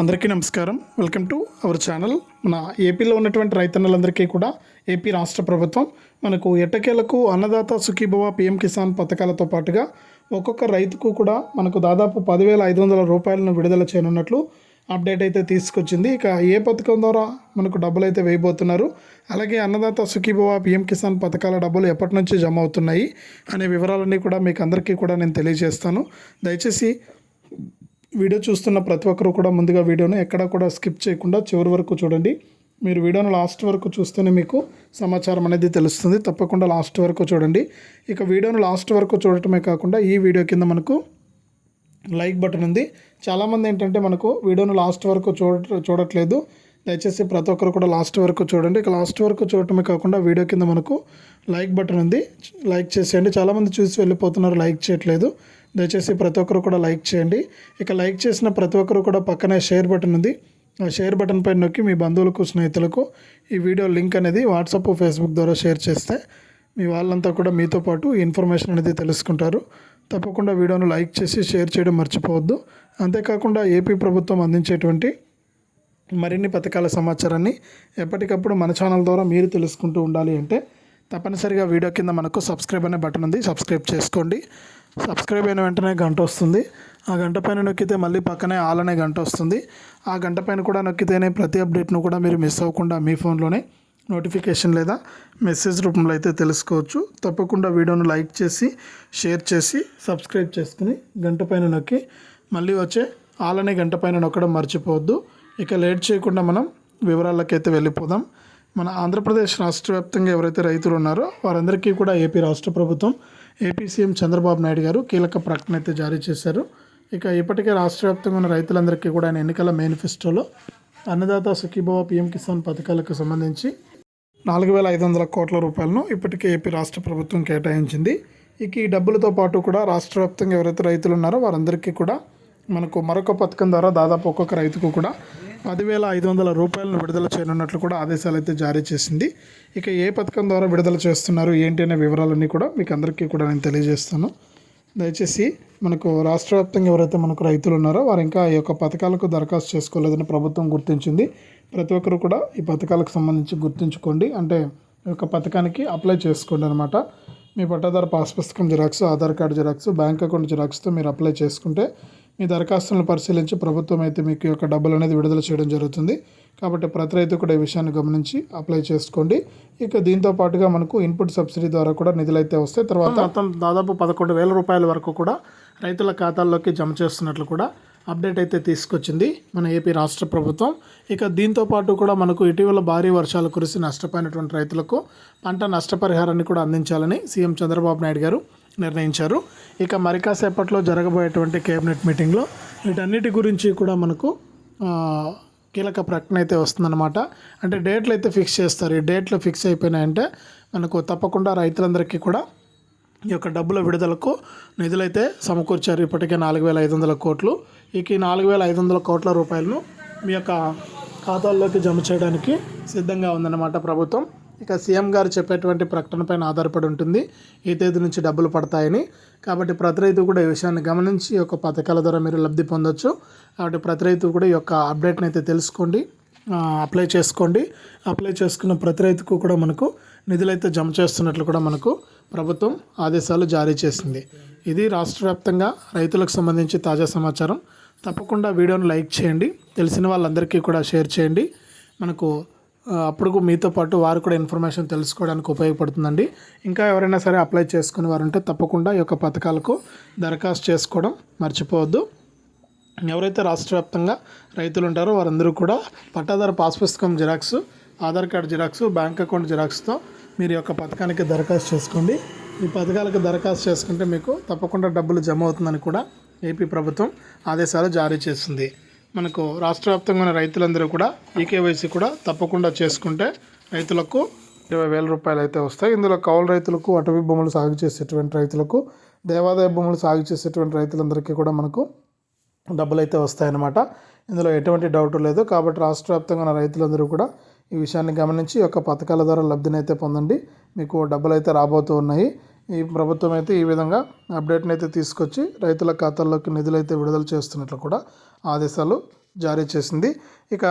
అందరికీ నమస్కారం. Welcome to our channel మన ఏపీలో ఉన్నటువంటి రైతన్నలందరికీ కూడా ఏపీ రాష్ట్ర ప్రభుత్వం మనకు ఎట్టకేలకు అన్నదాత సుఖీభవ పిఎం కిసాన్ పథకాలతో పాటుగా ఒక్కొక్క రైతుకు కూడా మనకు దాదాపు పదివేల ఐదు వందల రూపాయలను విడుదల చేయనున్నట్లు అప్డేట్ అయితే తీసుకొచ్చింది. ఇక ఏ పథకం ద్వారా మనకు డబ్బులు అయితే వేయబోతున్నారు? అలాగే అన్నదాత సుఖీభవ పిఎం కిసాన్ పథకాల డబ్బులు ఎప్పటి నుంచి జమ అవుతున్నాయి? అనే వివరాలన్నీ కూడా మీకు అందరికీ కూడా నేను తెలియజేస్తాను. దయచేసి వీడియో చూస్తున్న ప్రతి ఒక్కరు కూడా ముందుగా వీడియోను ఎక్కడా కూడా స్కిప్ చేయకుండా చివరి వరకు చూడండి. మీరు వీడియోను లాస్ట్ వరకు చూస్తేనే మీకు సమాచారం అనేది తెలుస్తుంది. తప్పకుండా లాస్ట్ వరకు చూడండి. ఇక వీడియోను లాస్ట్ వరకు చూడటమే కాకుండా ఈ వీడియో కింద మనకు లైక్ బటన్ ఉంది. చాలామంది ఏంటంటే మనకు వీడియోను లాస్ట్ వరకు చూడ చూడట్లేదు. దయచేసి ప్రతి ఒక్కరు కూడా లాస్ట్ వరకు చూడండి. ఇక లాస్ట్ వరకు చూడటమే కాకుండా వీడియో కింద మనకు లైక్ బటన్ ఉంది. లైక్ చేసేయండి. చాలామంది చూసి వెళ్ళిపోతున్నారు. లైక్ చేయట్లేదు. దయచేసి ప్రతి ఒక్కరు కూడా లైక్ చేయండి. ఇక లైక్ చేసిన ప్రతి ఒక్కరు కూడా పక్కనే షేర్ బటన్ ఉంది. ఆ షేర్ బటన్ పైన నొక్కి మీ బంధువులకు స్నేహితులకు ఈ వీడియో లింక్ అనేది వాట్సాప్ ఫేస్బుక్ ద్వారా షేర్ చేస్తే మీ వాళ్ళంతా కూడా మీతో పాటు ఇన్ఫర్మేషన్ అనేది తెలుసుకుంటారు. తప్పకుండా వీడియోను లైక్ చేసి షేర్ చేయడం మర్చిపోవద్దు. అంతేకాకుండా ఏపీ ప్రభుత్వం అందించేటువంటి మరిన్ని పథకాల సమాచారాన్ని ఎప్పటికప్పుడు మన ఛానల్ ద్వారా మీరు తెలుసుకుంటూ ఉండాలి అంటే తప్పనిసరిగా వీడియో కింద మనకు సబ్స్క్రైబ్ అనే బటన్ ఉంది. సబ్స్క్రైబ్ చేసుకోండి. సబ్స్క్రైబ్ అయిన వెంటనే గంట వస్తుంది. ఆ గంట పైన నొక్కితే మళ్ళీ పక్కనే ఆల్ అనే గంట వస్తుంది. ఆ గంట పైన కూడా నొక్కితేనే ప్రతి అప్డేట్ను కూడా మీరు మిస్ అవ్వకుండా మీ ఫోన్లోనే నోటిఫికేషన్ లేదా మెసేజ్ రూపంలో అయితే తెలుసుకోవచ్చు. తప్పకుండా వీడియోను లైక్ చేసి షేర్ చేసి సబ్స్క్రైబ్ చేసుకుని గంట పైన నొక్కి మళ్ళీ వచ్చే ఆల్ అనే గంట పైన నొక్కడం మర్చిపోవద్దు. ఇక లేట్ చేయకుండా మనం వివరాలకైతే వెళ్ళిపోదాం. మన ఆంధ్రప్రదేశ్ రాష్ట్ర వ్యాప్తంగా ఎవరైతే రైతులు ఉన్నారో వారందరికీ కూడా ఏపీ రాష్ట్ర ప్రభుత్వం ఏపీ సీఎం చంద్రబాబు నాయుడు గారు కీలక ప్రకటన అయితే జారీ చేశారు. ఇక ఇప్పటికే రాష్ట్ర వ్యాప్తంగా ఉన్న రైతులందరికీ కూడా ఆయన ఎన్నికల మేనిఫెస్టోలో అన్నదాత సుఖీభావ పిఎం కిసాన్ పథకాలకు సంబంధించి నాలుగు వేల ఐదు వందల కోట్ల రూపాయలను ఇప్పటికే ఏపీ రాష్ట్ర ప్రభుత్వం కేటాయించింది. ఇక ఈ డబ్బులతో పాటు కూడా రాష్ట్ర వ్యాప్తంగా ఎవరైతే రైతులు ఉన్నారో వారందరికీ కూడా మనకు మరొక పథకం ద్వారా దాదాపు ఒక్కొక్క రైతుకు కూడా పదివేల ఐదు వందల రూపాయలను విడుదల చేయనున్నట్లు కూడా ఆదేశాలు అయితే జారీ చేసింది. ఇక ఏ పథకం ద్వారా విడుదల చేస్తున్నారు ఏంటి అనే వివరాలన్నీ కూడా మీకు అందరికీ కూడా నేను తెలియజేస్తాను. దయచేసి మనకు రాష్ట్ర వ్యాప్తంగా ఎవరైతే మనకు రైతులు ఉన్నారో వారు ఇంకా ఈ యొక్క పథకాలకు దరఖాస్తు చేసుకోలేదని ప్రభుత్వం గుర్తించింది. ప్రతి ఒక్కరు కూడా ఈ పథకాలకు సంబంధించి గుర్తుంచుకోండి. అంటే ఈ యొక్క పథకానికి అప్లై చేసుకోండి అనమాట మీ పట్టాదారు పాస్ పుస్తకం xerox Aadhaar card xerox bank account జిరాక్స్తో మీరు అప్లై చేసుకుంటే మీ దరఖాస్తులను పరిశీలించి ప్రభుత్వం అయితే మీకు యొక్క డబ్బులు అనేది విడుదల చేయడం జరుగుతుంది. కాబట్టి ప్రతి రైతు కూడా ఈ విషయాన్ని గమనించి అప్లై చేసుకోండి. ఇక దీంతో పాటుగా మనకు ఇన్పుట్ సబ్సిడీ ద్వారా కూడా నిధులు అయితే వస్తాయి. తర్వాత మొత్తం దాదాపు పదకొండు వేల రూపాయల వరకు కూడా రైతుల ఖాతాల్లోకి జమ చేస్తున్నట్లు కూడా అప్డేట్ అయితే తీసుకొచ్చింది మన ఏపీ రాష్ట్ర ప్రభుత్వం. ఇక దీంతో పాటు కూడా మనకు ఇటీవల భారీ వర్షాలు కురిసి నష్టపోయినటువంటి రైతులకు పంట నష్టపరిహారాన్ని కూడా అందించాలని సీఎం చంద్రబాబు నాయుడు గారు నిర్ణయించారు. ఇక మరి కాసేపట్లో జరగబోయేటువంటి కేబినెట్ మీటింగ్లో వీటన్నిటి గురించి కూడా మనకు కీలక ప్రకటన అయితే వస్తుందన్నమాట. అంటే డేట్లు అయితే ఫిక్స్ చేస్తారు. ఈ డేట్లు ఫిక్స్ అయిపోయినాయంటే మనకు తప్పకుండా రైతులందరికీ కూడా ఈ యొక్క డబ్బుల విడుదలకు నిధులైతే సమకూర్చారు. ఇప్పటికే నాలుగు వేల ఐదు వందల కోట్లు. ఇక ఈ నాలుగు వేల ఐదు వందల కోట్ల రూపాయలను మీ యొక్క ఖాతాల్లోకి జమ చేయడానికి సిద్ధంగా ఉందన్నమాట ప్రభుత్వం. ఇక సీఎం గారు చెప్పేటువంటి ప్రకటనపైన ఆధారపడి ఉంటుంది. ఈ తేదీ నుంచి డబ్బులు పడతాయని. కాబట్టి ప్రతి రైతు కూడా ఈ విషయాన్ని గమనించి ఈ యొక్క పథకాల ద్వారా మీరు లబ్ధి పొందొచ్చు. కాబట్టి ప్రతి రైతు కూడా ఈ యొక్క అప్డేట్ని అయితే తెలుసుకోండి. అప్లై చేసుకోండి. అప్లై చేసుకున్న ప్రతి రైతుకు కూడా మనకు నిధులైతే జమ చేస్తున్నట్లు కూడా మనకు ప్రభుత్వం ఆదేశాలు జారీ చేసింది. ఇది రాష్ట్ర వ్యాప్తంగా రైతులకు సంబంధించి తాజా సమాచారం. తప్పకుండా వీడియోను లైక్ చేయండి. తెలిసిన వాళ్ళందరికీ కూడా షేర్ చేయండి. మనకు అప్పుడు మీతో పాటు వారు కూడా ఇన్ఫర్మేషన్ తెలుసుకోవడానికి ఉపయోగపడుతుందండి. ఇంకా ఎవరైనా సరే అప్లై చేసుకునే వారు ఉంటే తప్పకుండా ఈ యొక్క పథకాలకు దరఖాస్తు చేసుకోవడం మర్చిపోవద్దు. ఎవరైతే రాష్ట్ర వ్యాప్తంగా రైతులు ఉంటారో వారందరూ కూడా పట్టాదారు పాస్ పుస్తకం xerox Aadhaar card xerox bank account జిరాక్స్తో మీరు యొక్క పథకానికి దరఖాస్తు చేసుకోండి. ఈ పథకాలకు దరఖాస్తు చేసుకుంటే మీకు తప్పకుండా డబ్బులు జమ అవుతుందని కూడా ఏపీ ప్రభుత్వం ఆదేశాలు జారీ చేస్తుంది మనకు రాష్ట్ర వ్యాప్తంగా ఉన్న రైతులందరూ కూడా ఈకేవైసీ కూడా తప్పకుండా చేసుకుంటే రైతులకు ఇరవై వేల రూపాయలు అయితే వస్తాయి. ఇందులో కౌలు రైతులకు అటవీ భూములు సాగు చేసేటువంటి రైతులకు దేవాదాయ భూములు సాగు చేసేటువంటి రైతులందరికీ కూడా మనకు డబ్బులు అయితే వస్తాయన్నమాట. ఇందులో ఎటువంటి డౌట్ లేదు. కాబట్టి రాష్ట్ర వ్యాప్తంగా ఉన్న రైతులందరూ కూడా ఈ విషయాన్ని గమనించి ఒక యొక్క పథకాల ద్వారా లబ్ధిని అయితే పొందండి. మీకు డబ్బులు అయితే రాబోతూ ఉన్నాయి. ఈ ప్రభుత్వం అయితే ఈ విధంగా అప్డేట్ని అయితే తీసుకొచ్చి రైతుల ఖాతాల్లోకి నిధులు అయితే విడుదల చేస్తున్నట్లు కూడా ఆదేశాలు జారీ చేసింది. ఇక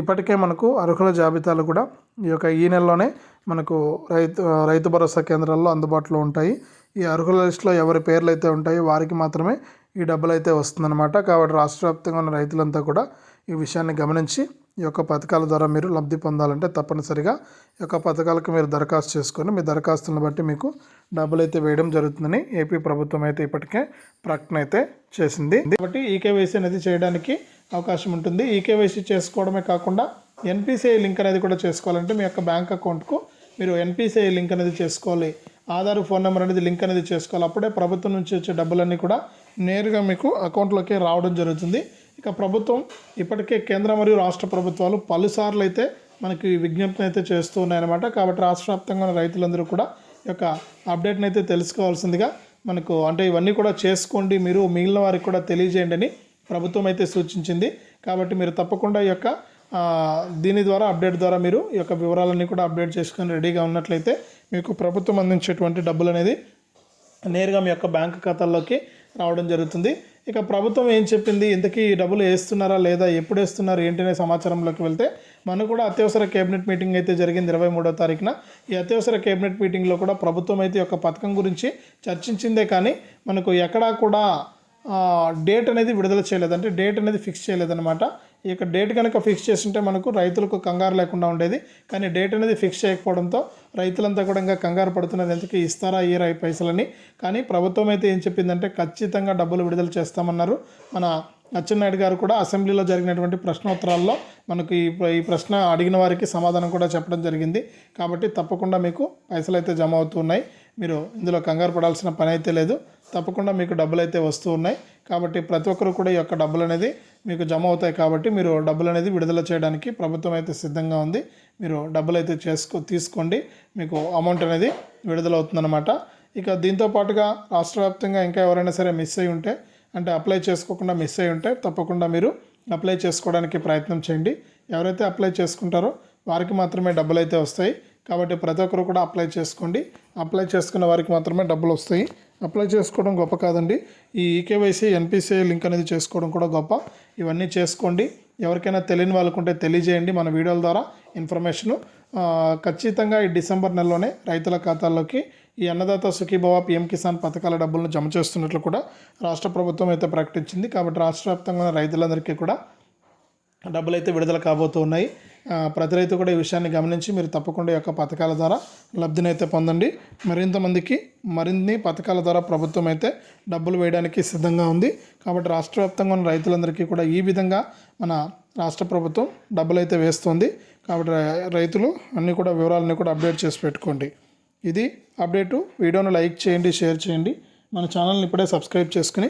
ఇప్పటికే మనకు అర్హుల జాబితాలు కూడా ఈ యొక్క ఈ నెలలోనే మనకు రైతు రైతు భరోసా కేంద్రాల్లో అందుబాటులో ఉంటాయి. ఈ అర్హుల లిస్టులో ఎవరి పేర్లు అయితే ఉంటాయో వారికి మాత్రమే ఈ డబ్బులు అయితే వస్తుందన్నమాట. కాబట్టి రాష్ట్ర వ్యాప్తంగా ఉన్న రైతులంతా కూడా ఈ విషయాన్ని గమనించి ఈ యొక్క పథకాల ద్వారా మీరు లబ్ధి పొందాలంటే తప్పనిసరిగా ఈ యొక్క పథకాలకు మీరు దరఖాస్తు చేసుకొని మీ దరఖాస్తులను బట్టి మీకు డబ్బులు అయితే వేయడం జరుగుతుందని ఏపీ ప్రభుత్వం అయితే ఇప్పటికే ప్రకటన అయితే చేసింది. కాబట్టి ఈకేవైసీ అనేది చేయడానికి అవకాశం ఉంటుంది. ఈకేవైసీ చేసుకోవడమే కాకుండా ఎన్పిసిఐ లింక్ అనేది కూడా చేసుకోవాలంటే మీ యొక్క బ్యాంక్ అకౌంట్కు మీరు ఎన్పిసిఐ లింక్ అనేది చేసుకోవాలి. ఆధార్ ఫోన్ నెంబర్ అనేది లింక్ అనేది చేసుకోవాలి. అప్పుడే ప్రభుత్వం నుంచి వచ్చే డబ్బులన్నీ కూడా నేరుగా మీకు అకౌంట్లోకి రావడం జరుగుతుంది. ఇక ప్రభుత్వం ఇప్పటికే కేంద్ర మరియు రాష్ట్ర ప్రభుత్వాలు పలుసార్లు అయితే మనకి విజ్ఞప్తిని అయితే చేస్తూ ఉన్నాయన్నమాట. కాబట్టి రాష్ట్ర వ్యాప్తంగా ఉన్న రైతులందరూ కూడా ఈ యొక్క అప్డేట్ని అయితే తెలుసుకోవాల్సిందిగా మనకు అంటే ఇవన్నీ కూడా చేసుకోండి మీరు మిగిలిన వారికి కూడా తెలియజేయండి అని ప్రభుత్వం అయితే సూచించింది. కాబట్టి మీరు తప్పకుండా ఈ యొక్క దీని ద్వారా అప్డేట్ ద్వారా మీరు ఈ యొక్క వివరాలన్నీ కూడా అప్డేట్ చేసుకొని రెడీగా ఉన్నట్లయితే మీకు ప్రభుత్వం అందించేటువంటి డబ్బులు అనేది నేరుగా మీ యొక్క బ్యాంక్ ఖాతాల్లోకి రావడం జరుగుతుంది. ఇక ప్రభుత్వం ఏం చెప్పింది? ఇంతకీ డబ్బులు వేస్తున్నారా లేదా? ఎప్పుడు వేస్తున్నారు? ఏంటనే సమాచారంలోకి వెళ్తే మనకు కూడా అత్యవసర కేబినెట్ మీటింగ్ అయితే జరిగింది ఇరవై మూడో తారీఖున. ఈ అత్యవసర కేబినెట్ మీటింగ్లో కూడా ప్రభుత్వం అయితే ఒక పథకం గురించి చర్చించిందే కానీ మనకు ఎక్కడా కూడా డేట్ అనేది విడుదల చేయలేదు. అంటే డేట్ అనేది ఫిక్స్ చేయలేదన్నమాట. ఈ యొక్క డేట్ కనుక ఫిక్స్ చేస్తుంటే మనకు రైతులకు కంగారు లేకుండా ఉండేది. కానీ డేట్ అనేది ఫిక్స్ చేయకపోవడంతో రైతులంతా కూడా ఇంకా కంగారు పడుతున్నది ఎందుకు ఇస్తారా ఈ ఈ పైసలని కానీ ప్రభుత్వం అయితే ఏం చెప్పిందంటే ఖచ్చితంగా డబ్బులు విడుదల చేస్తామన్నారు. మన అచ్చెన్నాయుడు గారు కూడా అసెంబ్లీలో జరిగినటువంటి ప్రశ్నోత్తరాల్లో మనకు ఈ ఈ ప్రశ్న అడిగిన వారికి సమాధానం కూడా చెప్పడం జరిగింది. కాబట్టి తప్పకుండా మీకు పైసలు అయితే జమ అవుతున్నాయి మీరు ఇందులో కంగారు పడాల్సిన పని అయితే లేదు. తప్పకుండా మీకు డబ్బులు అయితే వస్తూ ఉన్నాయి. కాబట్టి ప్రతి ఒక్కరు కూడా ఈ యొక్క డబ్బులు అనేది మీకు జమ అవుతాయి కాబట్టి మీరు డబ్బులు అనేది విడుదల చేయడానికి ప్రభుత్వం అయితే సిద్ధంగా ఉంది. మీరు డబ్బులు అయితే చేసుకో తీసుకోండి. మీకు అమౌంట్ అనేది విడుదల అవుతుందన్నమాట. ఇక దీంతో పాటుగా రాష్ట్ర వ్యాప్తంగా ఇంకా ఎవరైనా సరే మిస్ అయి ఉంటే అంటే అప్లై చేసుకోకుండా మిస్ అయి ఉంటే తప్పకుండా మీరు అప్లై చేసుకోవడానికి ప్రయత్నం చేయండి. ఎవరైతే అప్లై చేసుకుంటారో వారికి మాత్రమే డబ్బులు అయితే వస్తాయి. కాబట్టి ప్రతి ఒక్కరు కూడా అప్లై చేసుకోండి. అప్లై చేసుకున్న వారికి మాత్రమే డబ్బులు వస్తాయి. అప్లై చేసుకోవడం గొప్ప కాదండి. ఈ ఈకేవైసీ ఎన్పిసిఐ లింక్ అనేది చేసుకోవడం కూడా గొప్ప. ఇవన్నీ చేసుకోండి. ఎవరికైనా తెలియని వాళ్ళకుంటే తెలియజేయండి మన వీడియోల ద్వారా. ఇన్ఫర్మేషను ఖచ్చితంగా ఈ డిసెంబర్ నెలలోనే రైతుల ఖాతాల్లోకి ఈ అన్నదాత సుఖీభవ పిఎం కిసాన్ పథకాల డబ్బులను జమ చేస్తున్నట్లు కూడా రాష్ట్ర ప్రభుత్వం అయితే ప్రకటించింది. కాబట్టి రాష్ట్ర వ్యాప్తంగా ఉన్న రైతులందరికీ కూడా డబ్బులు అయితే విడుదల కాబోతున్నాయి. ప్రతి రైతు కూడా ఈ విషయాన్ని గమనించి మీరు తప్పకుండా యొక్క పథకాల ద్వారా లబ్ధిని అయితే పొందండి మరింతమందికి మరిన్ని పథకాల ద్వారా ప్రభుత్వం అయితే డబ్బులు వేయడానికి సిద్ధంగా ఉంది. కాబట్టి రాష్ట్ర వ్యాప్తంగా ఉన్న రైతులందరికీ కూడా ఈ విధంగా మన రాష్ట్ర ప్రభుత్వం డబ్బులు అయితే వేస్తుంది. కాబట్టి రైతులు అన్నీ కూడా వివరాలన్నీ కూడా అప్డేట్ చేసి పెట్టుకోండి. ఇది అప్డేటు. వీడియోను లైక్ చేయండి షేర్ చేయండి. మన ఛానల్ని ఇప్పుడే సబ్స్క్రైబ్ చేసుకుని